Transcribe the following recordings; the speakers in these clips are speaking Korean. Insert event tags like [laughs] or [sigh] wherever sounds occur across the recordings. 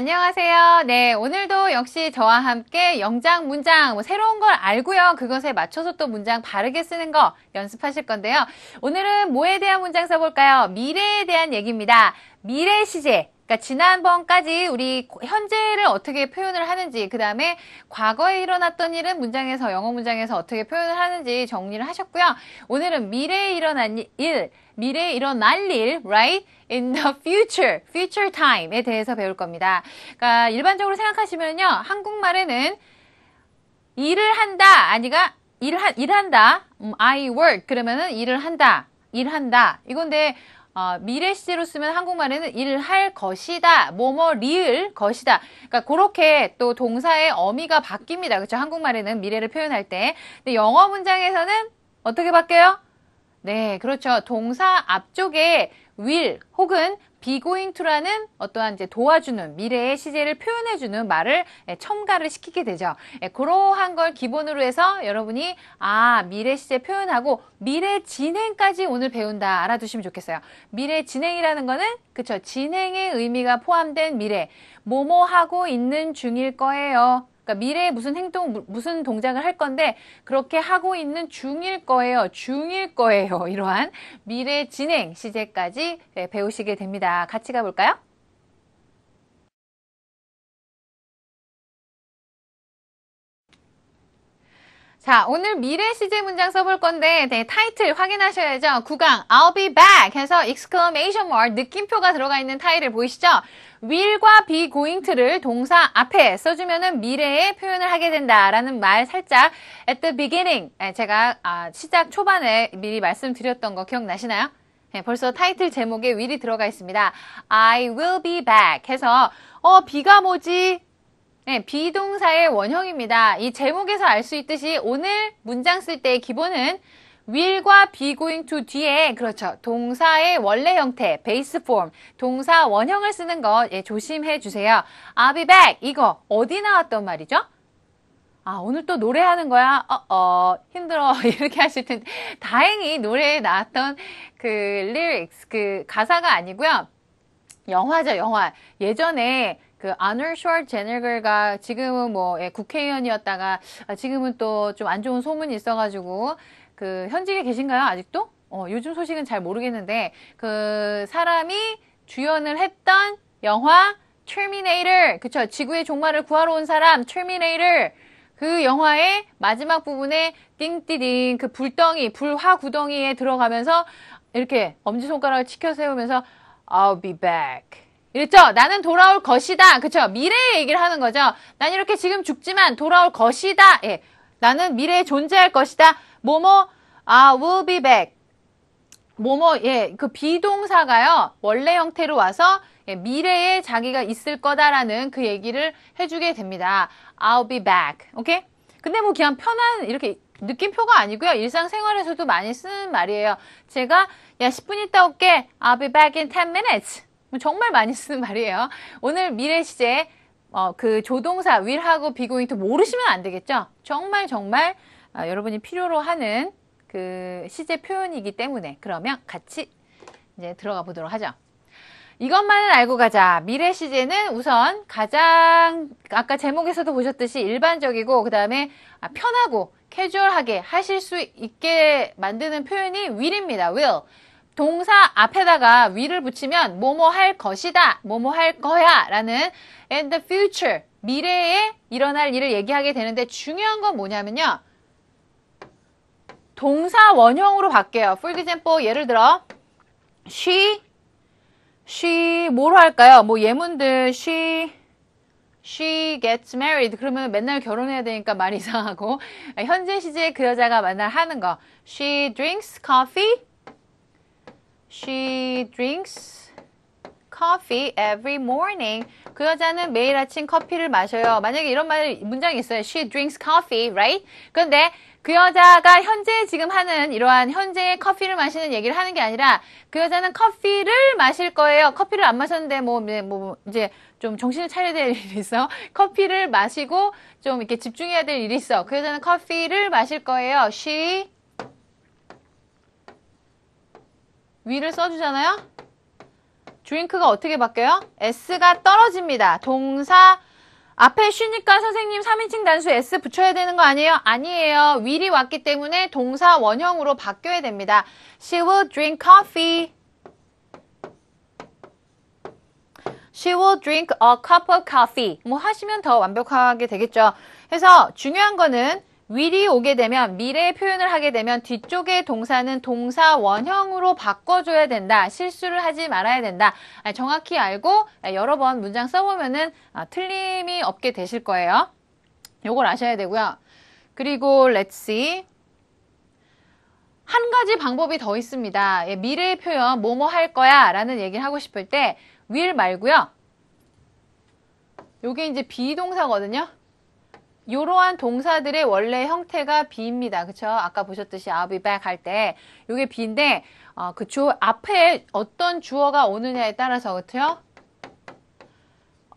안녕하세요. 네, 오늘도 역시 저와 함께 영장, 문장, 뭐 새로운 걸 알고요. 그것에 맞춰서 또 문장 바르게 쓰는 거 연습하실 건데요. 오늘은 뭐에 대한 문장 써볼까요? 미래에 대한 얘기입니다. 미래 시제. 그러니까 지난번까지 우리 현재를 어떻게 표현을 하는지, 그 다음에 과거에 일어났던 일은 문장에서, 영어 문장에서 어떻게 표현을 하는지 정리를 하셨고요. 오늘은 미래에 일어난 일, 미래에 일어날 일, right? in the future, future time에 대해서 배울 겁니다. 그러니까 일반적으로 생각하시면요. 한국말에는 일을 한다, 아니가 일하, 일한다, 음, I work, 그러면은 일을 한다, 일한다. 이건데, 어, 미래 시제로 쓰면 한국말에는 일을 할 것이다, 뭐뭐 리을 것이다. 그러니까 그렇게 또 동사의 어미가 바뀝니다. 그렇죠? 한국말에는 미래를 표현할 때. 근데 영어 문장에서는 어떻게 바뀌어요? 네, 그렇죠. 동사 앞쪽에 will 혹은 be going to라는 어떠한 이제 도와주는 미래의 시제를 표현해주는 말을 예, 첨가를 시키게 되죠. 예, 그러한 걸 기본으로 해서 여러분이 아 미래 시제 표현하고 미래 진행까지 오늘 배운다 알아두시면 좋겠어요. 미래 진행이라는 거는 그쵸 진행의 의미가 포함된 미래 뭐뭐 하고 있는 중일 거예요. 그러니까 미래에 무슨 행동, 무슨 동작을 할 건데 그렇게 하고 있는 중일 거예요. 중일 거예요. [laughs] 이러한 미래 진행 시제까지 네, 배우시게 됩니다. 같이 가볼까요? 자, 오늘 미래 시제 문장 써볼 건데, 네, 타이틀 확인하셔야죠. 구강, I'll be back 해서 exclamation mark, 느낌표가 들어가 있는 타이틀 보이시죠? will과 be going to를 동사 앞에 써주면은 미래에 표현을 하게 된다라는 말 살짝 at the beginning, 네, 제가 아, 시작 초반에 미리 말씀드렸던 거 기억나시나요? 네, 벌써 타이틀 제목에 will이 들어가 있습니다. I will be back 해서, 어, 비가 뭐지? 네, 비동사의 원형입니다. 이 제목에서 알 수 있듯이 오늘 문장 쓸 때의 기본은 will과 be going to 뒤에 그렇죠. 동사의 원래 형태, 베이스 폼, 동사 원형을 쓰는 거 예, 조심해 주세요. I'll be back 이거 어디 나왔던 말이죠? 아, 오늘 또 노래하는 거야? 어, 어, 힘들어. [laughs] 이렇게 하실 텐데. 다행히 노래에 나왔던 그 lyrics, 그 가사가 아니고요. 영화죠, 영화. 예전에 그 아놀 슈왈제네거가 지금은 뭐 예, 국회의원이었다가 아, 지금은 또 좀 안 좋은 소문이 있어가지고 그 현직에 계신가요 아직도? 어, 요즘 소식은 잘 모르겠는데 그 사람이 주연을 했던 영화 Terminator 그쵸? 지구의 종말을 구하러 온 사람 Terminator. 그 영화의 마지막 부분에 띵띠딩 그 불덩이 불화 구덩이에 들어가면서 이렇게 엄지손가락을 치켜 세우면서 I'll be back 이랬죠? 나는 돌아올 것이다. 그쵸? 미래의 얘기를 하는 거죠. 난 이렇게 지금 죽지만 돌아올 것이다. 예. 나는 미래에 존재할 것이다. 뭐뭐, I will be back. 뭐뭐, 예. 그 비동사가요. 원래 형태로 와서 예, 미래에 자기가 있을 거다라는 그 얘기를 해 주게 됩니다. I'll be back. 오케이? 근데 뭐 그냥 편한 이렇게 느낌표가 아니고요. 일상생활에서도 많이 쓰는 말이에요. 제가 야 10분 있다 올게. I'll be back in 10 minutes. 뭐 정말 많이 쓰는 [laughs] 말이에요. 오늘 미래 시제 어, 그 조동사 will하고 be going to 모르시면 안 되겠죠. 정말 정말 어, 여러분이 필요로 하는 그 시제 표현이기 때문에 그러면 같이 이제 들어가 보도록 하죠. 이것만은 알고 가자. 미래 시제는 우선 가장 아까 제목에서도 보셨듯이 일반적이고 그 다음에 아, 편하고 캐주얼하게 하실 수 있게 만드는 표현이 will입니다. will. 동사 앞에다가 will을 붙이면 뭐뭐 할 것이다, 뭐뭐 할 거야 라는 in the future, 미래에 일어날 일을 얘기하게 되는데 중요한 건 뭐냐면요. 동사 원형으로 바뀌어요. For example, 예를 들어 she, she 뭐로 할까요? 뭐 예문들 she, she gets married 그러면 맨날 결혼해야 되니까 말이 이상하고 현재 시제에 그 여자가 맨날 하는 거 she drinks coffee She drinks coffee every morning. 그 여자는 매일 아침 커피를 마셔요. 만약에 이런 말 문장이 있어요. She drinks coffee, right? 그런데 그 여자가 현재 지금 하는 이러한 현재의 커피를 마시는 얘기를 하는 게 아니라 그 여자는 커피를 마실 거예요. 커피를 안 마셨는데 뭐, 네, 뭐 이제 좀 정신을 차려야 될 [laughs] 일이 있어. 커피를 마시고 좀 이렇게 집중해야 될 일이 있어. 그 여자는 커피를 마실 거예요. She 위를 써주잖아요. drink가 어떻게 바뀌어요? s가 떨어집니다. 동사 앞에 쉬니까 선생님 3인칭 단수 s 붙여야 되는 거 아니에요? 아니에요. will이 왔기 때문에 동사 원형으로 바뀌어야 됩니다. She will drink coffee. She will drink a cup of coffee. 뭐 하시면 더 완벽하게 되겠죠. 그래서 중요한 거는 will이 오게 되면 미래 표현을 하게 되면 뒤쪽의 동사는 동사 원형으로 바꿔줘야 된다. 실수를 하지 말아야 된다. 아, 정확히 알고 여러 번 문장 써보면은 아, 틀림이 없게 되실 거예요. 요걸 아셔야 되고요. 그리고 let's see. 한 가지 방법이 더 있습니다. 예, 미래의 표현 뭐뭐 할 거야 라는 얘기를 하고 싶을 때 will 말고요. 요게 이제 비동사거든요. 이러한 동사들의 원래 형태가 be입니다. 그쵸? 아까 보셨듯이 I'll be back 할 때 이게 be인데 어, 그 주, 앞에 어떤 주어가 오느냐에 따라서 그렇죠?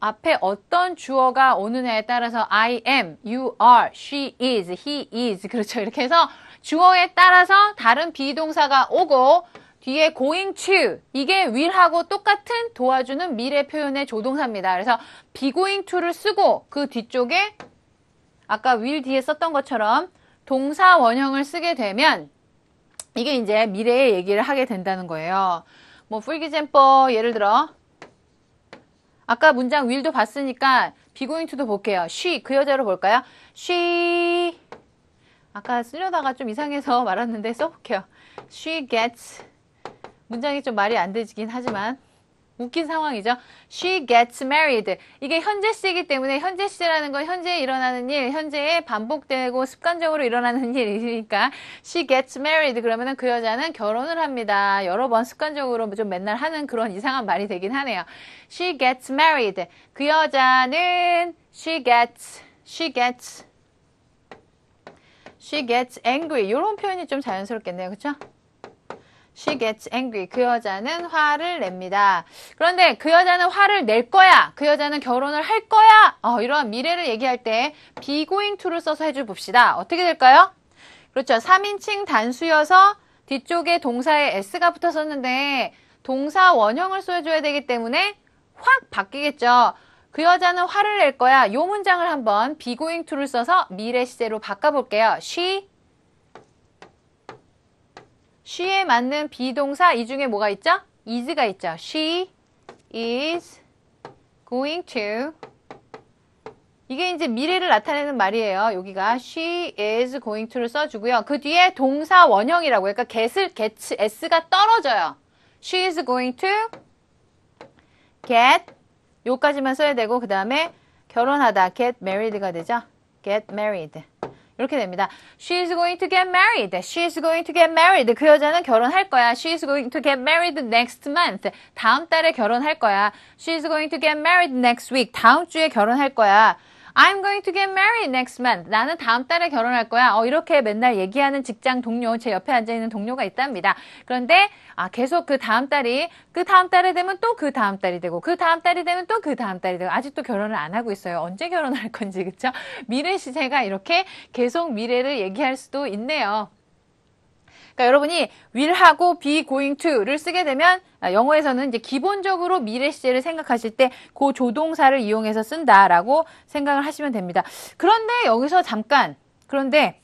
앞에 어떤 주어가 오느냐에 따라서 I am, you are, she is, he is 그렇죠. 이렇게 해서 주어에 따라서 다른 비동사가 오고 뒤에 going to 이게 will하고 똑같은 도와주는 미래 표현의 조동사입니다. 그래서 be going to를 쓰고 그 뒤쪽에 아까 will 뒤에 썼던 것처럼 동사 원형을 쓰게 되면 이게 이제 미래의 얘기를 하게 된다는 거예요. 뭐 for example 예를 들어 아까 문장 will도 봤으니까 going to도 볼게요. she 그 여자로 볼까요? she 아까 쓰려다가 좀 이상해서 [laughs] 말았는데 써볼게요. she gets 문장이 좀 말이 안 되긴 하지만 웃긴 상황이죠. She gets married. 이게 현재 시이기 때문에 현재 시라는 건 현재에 일어나는 일, 현재에 반복되고 습관적으로 일어나는 [laughs] 일이니까 she gets married 그러면은 그 여자는 결혼을 합니다. 여러 번 습관적으로 좀 맨날 하는 그런 이상한 말이 되긴 하네요. She gets married. 그 여자는 she gets she gets she gets angry. 이런 표현이 좀 자연스럽겠네요. 그렇죠? She gets angry. 그 여자는 화를 냅니다. 그런데 그 여자는 화를 낼 거야. 그 여자는 결혼을 할 거야. 어, 이러한 미래를 얘기할 때 be going to를 써서 해줘 봅시다. 어떻게 될까요? 그렇죠. 3인칭 단수여서 뒤쪽에 동사에 s가 붙었었는데 동사 원형을 써줘야 되기 때문에 확 바뀌겠죠. 그 여자는 화를 낼 거야. 이 문장을 한번 be going to를 써서 미래 시제로 바꿔볼게요. She she에 맞는 비동사 이 중에 뭐가 있죠? is가 있죠. she is going to 이게 이제 미래를 나타내는 말이에요. 여기가 she is going to를 써주고요. 그 뒤에 동사 원형이라고 그러니까 get을 gets s가 떨어져요. she is going to get 요까지만 써야 되고 그 다음에 결혼하다 get married가 되죠. get married 이렇게 됩니다. She is going to get married. She is going to get married. 그 여자는 결혼할 거야. She is going to get married next month. 다음 달에 결혼할 거야. She is going to get married next week. 다음 주에 결혼할 거야. I'm going to get married next month. 나는 다음 달에 결혼할 거야. 어, 이렇게 맨날 얘기하는 직장 동료, 제 옆에 앉아있는 동료가 있답니다. 그런데, 아, 계속 그 다음 달이, 그 다음 달에 되면 또 그 다음 달이 되고, 그 다음 달이 되면 또 그 다음 달이 되고, 아직도 결혼을 안 하고 있어요. 언제 결혼할 건지, 그쵸? 미래 시세가 이렇게 계속 미래를 얘기할 수도 있네요. 그러니까 여러분이 will하고 be going to를 쓰게 되면 아, 영어에서는 이제 기본적으로 미래 시제를 생각하실 때 그 조동사를 이용해서 쓴다라고 생각을 하시면 됩니다. 그런데 여기서 잠깐 그런데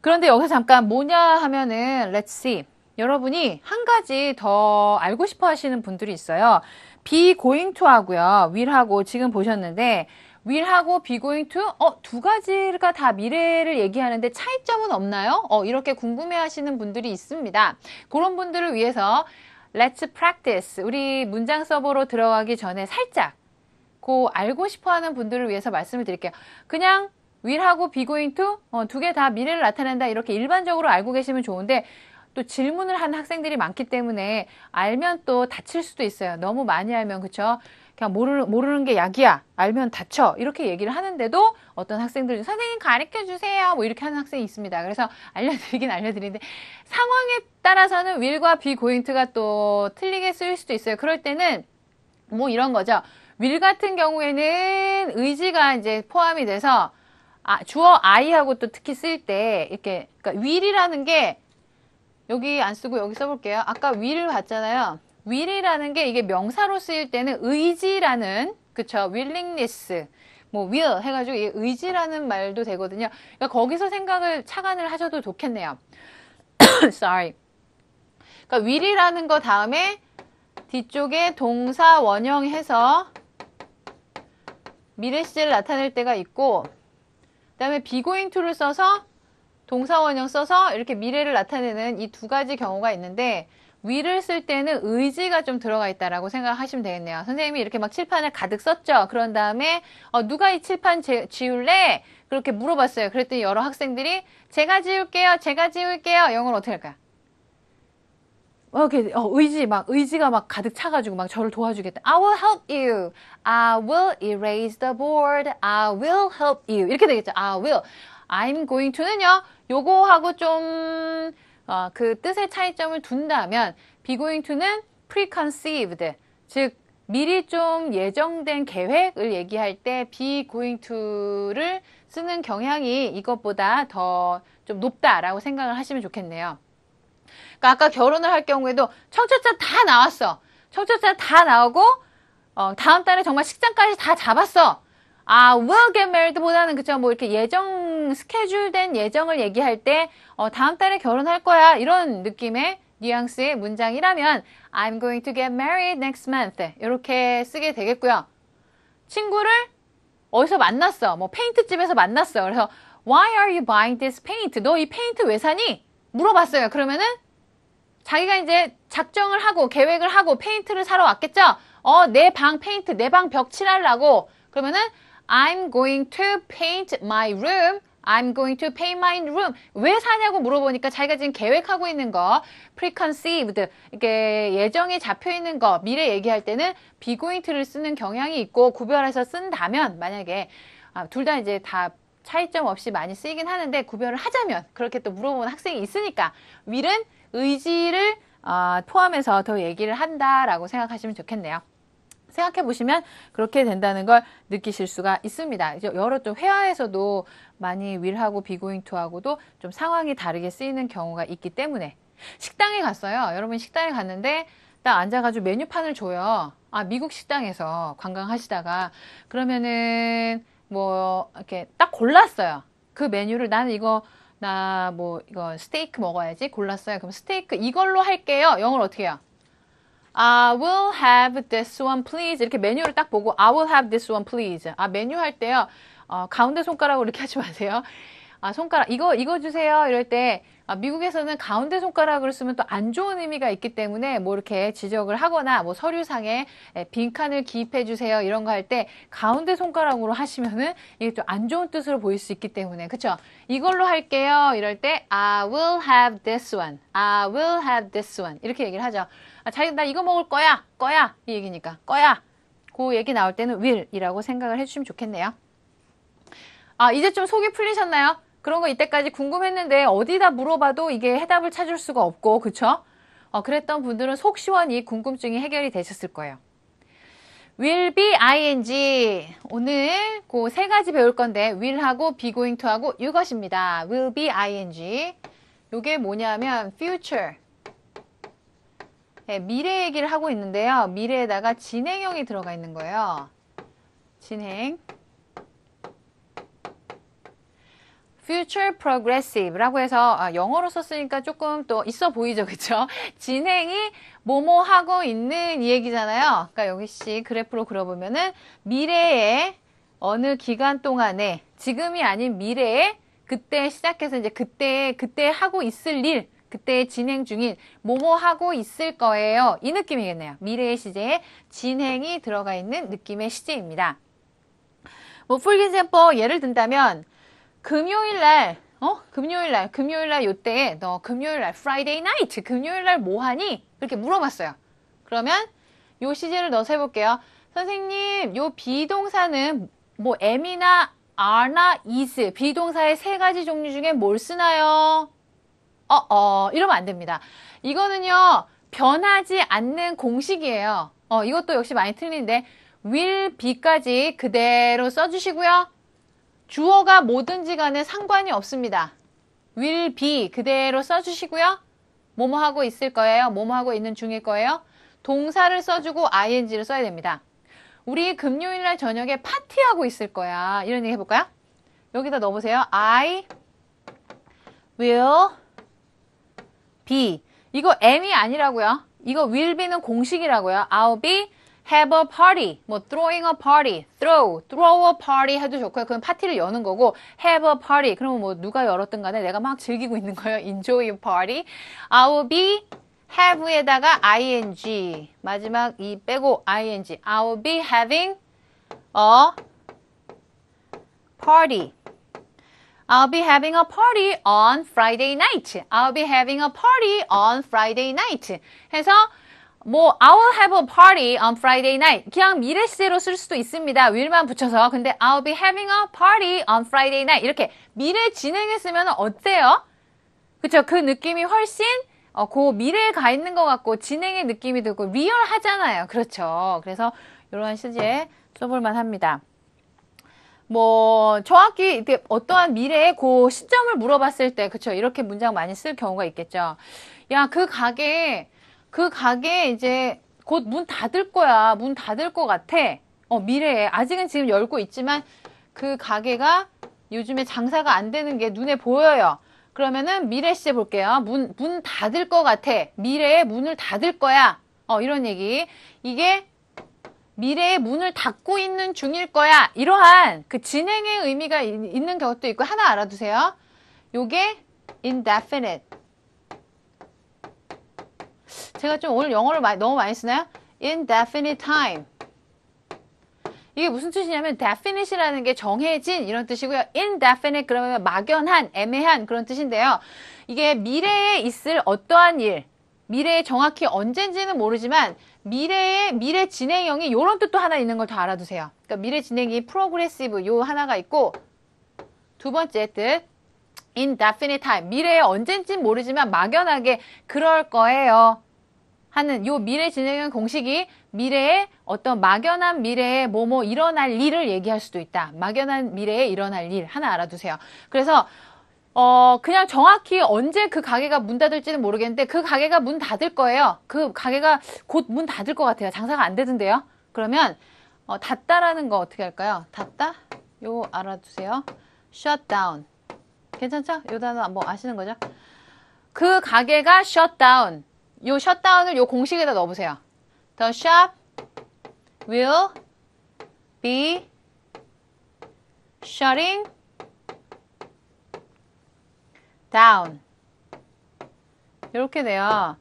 그런데 여기서 잠깐 뭐냐 하면은 let's see 여러분이 한 가지 더 알고 싶어 하시는 분들이 있어요. be going to 하고요. will하고 지금 보셨는데 will하고 be going to 어, 두 가지가 다 미래를 얘기하는데 차이점은 없나요? 어, 이렇게 궁금해 하시는 분들이 있습니다. 그런 분들을 위해서 let's practice 우리 문장 서버로 들어가기 전에 살짝 그 알고 싶어 하는 분들을 위해서 말씀을 드릴게요. 그냥 will하고 be going to 어, 두 개 다 미래를 나타낸다 이렇게 일반적으로 알고 계시면 좋은데 또 질문을 한 학생들이 많기 때문에 알면 또 다칠 수도 있어요. 너무 많이 알면 그쵸? 그냥 모르는, 모르는 게 약이야. 알면 다쳐. 이렇게 얘기를 하는데도 어떤 학생들은 선생님 가르쳐 주세요. 뭐 이렇게 하는 학생이 있습니다. 그래서 알려드리긴 알려드리는데 상황에 따라서는 be going to가 또 틀리게 쓰일 수도 있어요. 그럴 때는 뭐 이런 거죠. will 같은 경우에는 의지가 이제 포함이 돼서 아, 주어 I하고 또 특히 쓸 때 이렇게 그러니까 will이라는 게 여기 안 쓰고 여기 써볼게요. 아까 will을 봤잖아요. Will이라는 게 이게 명사로 쓰일 때는 의지라는 그쵸 willingness 뭐 will 해가지고 이 의지라는 말도 되거든요. 그러니까 거기서 생각을 착안을 하셔도 좋겠네요. [coughs] sorry. 그러니까 will이라는 거 다음에 뒤쪽에 동사 원형해서 미래 시제를 나타낼 때가 있고 그 다음에 be going to를 써서 동사 원형 써서 이렇게 미래를 나타내는 이 두 가지 경우가 있는데 will을 쓸 때는 의지가 좀 들어가 있다라고 생각하시면 되겠네요. 선생님이 이렇게 막 칠판을 가득 썼죠. 그런 다음에 어, 누가 이 칠판 제, 지울래? 그렇게 물어봤어요. 그랬더니 여러 학생들이 제가 지울게요. 제가 지울게요. 영어로 어떻게 할까요? 어, 이렇게 어, 의지 막 의지가 막 가득 차가지고 막 저를 도와주겠다. I will help you. I will erase the board. I will help you. 이렇게 되겠죠. I will. I'm going to는요. 요거하고 좀 어, 그 뜻의 차이점을 둔다면 going to는 preconceived 즉 미리 좀 예정된 계획을 얘기할 때 be going to를 쓰는 경향이 이것보다 더 좀 높다라고 생각을 하시면 좋겠네요. 그러니까 아까 결혼을 할 경우에도 청첩장 다 나왔어. 청첩장 다 나오고 어, 다음 달에 정말 식장까지 다 잡았어. 아, will get married 보다는 그쵸 뭐 이렇게 예정 스케줄된 예정을 얘기할 때 어, 다음 달에 결혼할 거야 이런 느낌의 뉘앙스의 문장이라면 I'm going to get married next month 이렇게 쓰게 되겠고요. 친구를 어디서 만났어? 뭐 페인트 집에서 만났어. 그래서 Why are you buying this paint? 너 이 페인트 왜 사니? 물어봤어요. 그러면은 자기가 이제 작정을 하고 계획을 하고 페인트를 사러 왔겠죠? 어, 내 방 페인트, 내 방 벽 칠하려고. 그러면은 I'm going to paint my room. I'm going to paint my room. 왜 사냐고 물어보니까 자기가 지금 계획하고 있는 거, preconceived, 이렇게 예정이 잡혀 있는 거, 미래 얘기할 때는 be going to를 쓰는 경향이 있고 구별해서 쓴다면 만약에 아, 둘 다 이제 다 차이점 없이 많이 쓰이긴 하는데 구별을 하자면 그렇게 또 물어보는 학생이 있으니까 will은 의지를 어, 포함해서 더 얘기를 한다라고 생각하시면 좋겠네요. 생각해 보시면 그렇게 된다는 걸 느끼실 수가 있습니다. 여러 좀 회화에서도 많이 will하고 투하고도 좀 상황이 다르게 쓰이는 경우가 있기 때문에 식당에 갔어요. 여러분 식당에 갔는데 딱 앉아가지고 메뉴판을 줘요. 아 미국 식당에서 관광하시다가 그러면은 뭐 이렇게 딱 골랐어요. 그 메뉴를 나는 이거 나 뭐 이거 스테이크 먹어야지 골랐어요. 그럼 스테이크 이걸로 할게요. 영어로 어떻게 해요? I will have this one please 이렇게 메뉴를 딱 보고 I will have this one please 아 메뉴 할 때요 어, 가운데 손가락으로 이렇게 하지 마세요 아 손가락 이거 이거 주세요. 이럴 때 아, 미국에서는 가운데 손가락을 쓰면 또 안 좋은 의미가 있기 때문에 뭐 이렇게 지적을 하거나 뭐 서류상에 빈칸을 기입해 주세요. 이런 거 할 때 가운데 손가락으로 하시면은 이게 또 안 좋은 뜻으로 보일 수 있기 때문에. 그쵸? 이걸로 할게요. 이럴 때 I will have this one. I will have this one. 이렇게 얘기를 하죠. 아, 자기 나 이거 먹을 거야. 거야. 이 얘기니까. 거야. 그 얘기 나올 때는 will이라고 생각을 해주시면 좋겠네요. 아 이제 좀 속이 풀리셨나요? 그런 거 이때까지 궁금했는데 어디다 물어봐도 이게 해답을 찾을 수가 없고 그쵸? 어, 그랬던 분들은 속 시원히 궁금증이 해결이 되셨을 거예요. will be ing 오늘 그 세 가지 배울 건데 will하고 be going to하고 이것입니다. will be ing 요게 뭐냐면 future 네, 미래 얘기를 하고 있는데요. 미래에다가 진행형이 들어가 있는 거예요. 진행. Future progressive라고 해서 아, 영어로 썼으니까 조금 또 있어 보이죠. 그쵸? [laughs] 진행이 뭐뭐 하고 있는 이 얘기잖아요. 그러니까 여기 씨 그래프로 그려보면은 미래에 어느 기간 동안에 지금이 아닌 미래에 그때 시작해서 이제 그때 그때 하고 있을 일 그때 진행 중인 뭐뭐 하고 있을 거예요. 이 느낌이겠네요. 미래의 시제에 진행이 들어가 있는 느낌의 시제입니다. 뭐, for example, 예를 든다면, 금요일 날, 어? 금요일 날, 금요일 날 요때에 너 금요일 날, Friday night, 금요일 날 뭐 하니? 이렇게 물어봤어요. 그러면 요 시제를 넣어서 해볼게요. 선생님, 요 비동사는 뭐 am이나 are나 is, 비동사의 세 가지 종류 중에 뭘 쓰나요? 어, 어, 이러면 안 됩니다. 이거는요, 변하지 않는 공식이에요. 어, 이것도 역시 많이 틀린데, will be까지 그대로 써주시고요. 주어가 뭐든지 간에 상관이 없습니다. will be 그대로 써주시고요. 뭐뭐 하고 있을 거예요. 뭐뭐 하고 있는 중일 거예요. 동사를 써주고 ing를 써야 됩니다. 우리 금요일 날 저녁에 파티하고 있을 거야. 이런 얘기 해볼까요? 여기다 넣어보세요. I will be. 이거 am이 아니라고요. 이거 will be는 공식이라고요. I'll be have a party. 뭐 throwing a party, throw, throw a party 해도 좋고요. 그건 파티를 여는 거고 have a party. 그러면 뭐 누가 열었든 간에 내가 막 즐기고 있는 거예요. enjoy a party. I'll be have에다가 ing. 마지막 이 빼고 ing. I'll be having a party. I'll be having a party on Friday night. I'll be having a party on Friday night. 해서 뭐 I will have a party on Friday night. 그냥 미래 시제로 쓸 수도 있습니다. will만 붙여서. 근데 I'll be having a party on Friday night. 이렇게 미래 진행에 쓰면 어때요? 그쵸? 그 느낌이 훨씬 어, 그 미래에 가 있는 것 같고 진행의 느낌이 들고 리얼하잖아요. 그렇죠. 그래서 이런 시제 써볼만 합니다. 뭐 정확히 어떠한 미래의 그 시점을 물어봤을 때 그쵸 이렇게 문장 많이 쓸 경우가 있겠죠. 야 그 가게 그 가게 이제 곧 문 닫을 거야. 문 닫을 것 같아. 어 미래에 아직은 지금 열고 있지만 그 가게가 요즘에 장사가 안 되는 게 눈에 보여요. 그러면은 미래 시제 볼게요. 문, 문 닫을 것 같아. 미래에 문을 닫을 거야. 어, 이런 얘기. 이게 미래에 문을 닫고 있는 중일 거야. 이러한 그 진행의 의미가 이- 있는 것도 있고 하나 알아두세요. 요게 indefinite. 제가 좀 오늘 영어를 많이, 너무 많이 쓰나요? indefinite time. 이게 무슨 뜻이냐면 definite이라는 게 정해진 이런 뜻이고요. indefinite 그러면 막연한, 애매한 그런 뜻인데요. 이게 미래에 있을 어떠한 일, 미래에 정확히 언젠지는 모르지만 미래의 미래 진행형이 이런 뜻도 하나 있는 걸더 알아두세요. 그러니까 미래 진행이 progressive 요 하나가 있고 두 번째 뜻 indefinite time 미래에 언젠진 모르지만 막연하게 그럴 거예요. 하는 요 미래 진행형 공식이 미래에 어떤 막연한 미래에 뭐뭐 일어날 일을 얘기할 수도 있다. 막연한 미래에 일어날 일 하나 알아두세요. 그래서 어 그냥 정확히 언제 그 가게가 문 닫을지는 모르겠는데 그 가게가 문 닫을 거예요. 그 가게가 곧 문 닫을 것 같아요. 장사가 안 되던데요. 그러면 어, 닫다라는 거 어떻게 할까요? 닫다 요 알아두세요. shut down 괜찮죠? 요 단어 뭐 아시는 거죠? 그 가게가 shut down 요 셧다운을 요 공식에다 넣어보세요. The shop will be shutting down. 이렇게 돼요.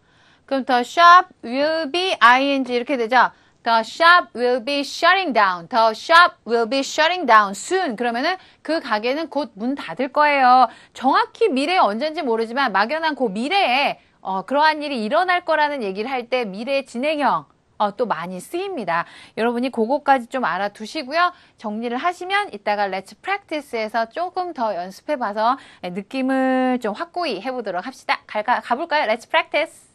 그럼 the shop will be ing 이렇게 되죠. The shop will be shutting down. The shop will be shutting down soon. 그러면은 그 가게는 곧 문 닫을 거예요. 정확히 미래에 언젠지 모르지만 막연한 그 미래에 어, 그러한 일이 일어날 거라는 얘기를 할 때 미래의 진행형 어, 또 많이 쓰입니다. 여러분이 그거까지 좀 알아두시고요. 정리를 하시면 이따가 Let's Practice에서 조금 더 연습해봐서 느낌을 좀 확고히 해보도록 합시다. 갈, 가, 가볼까요? Let's Practice!